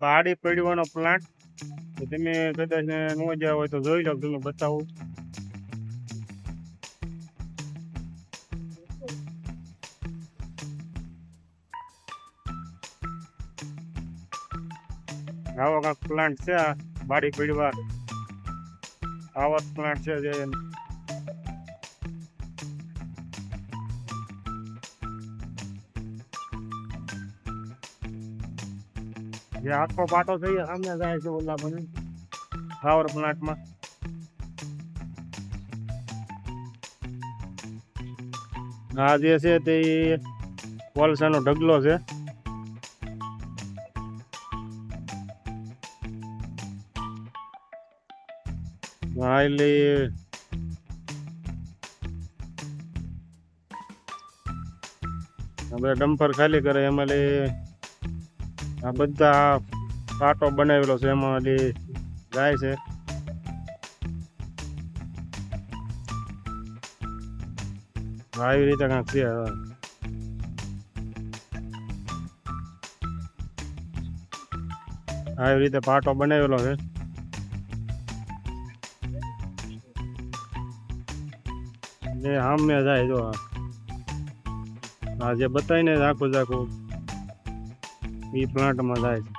પાડી પડવાનો પ્લાન્ટ તમે કદાચ ન ગયા હોય તો જોઈ લો તમને બતાવું આવો કાંક પ્લાન્ટ છે આ બાડી પીડવા આવા પ્લાન્ટ છે જે જે આખો પાટો થઈ એ સામે જાય છે ઓલા મને ફ્લાવર પ્લાન્ટમાં આ જે છે તે કોલસાનો ઢગલો છે હા ડમ્પર ખાલી કરે એમાં આ બધા પાટો બનાવેલો છે એમાં હલી જાય છે આ રીતે ક્યાં ફેરવા આ રીતે પાટો બનાવેલો છે અને આમ મે જાય જો આ આજે બતાઈને આખો જ આખો એ પ્રણાટમાં થાય છે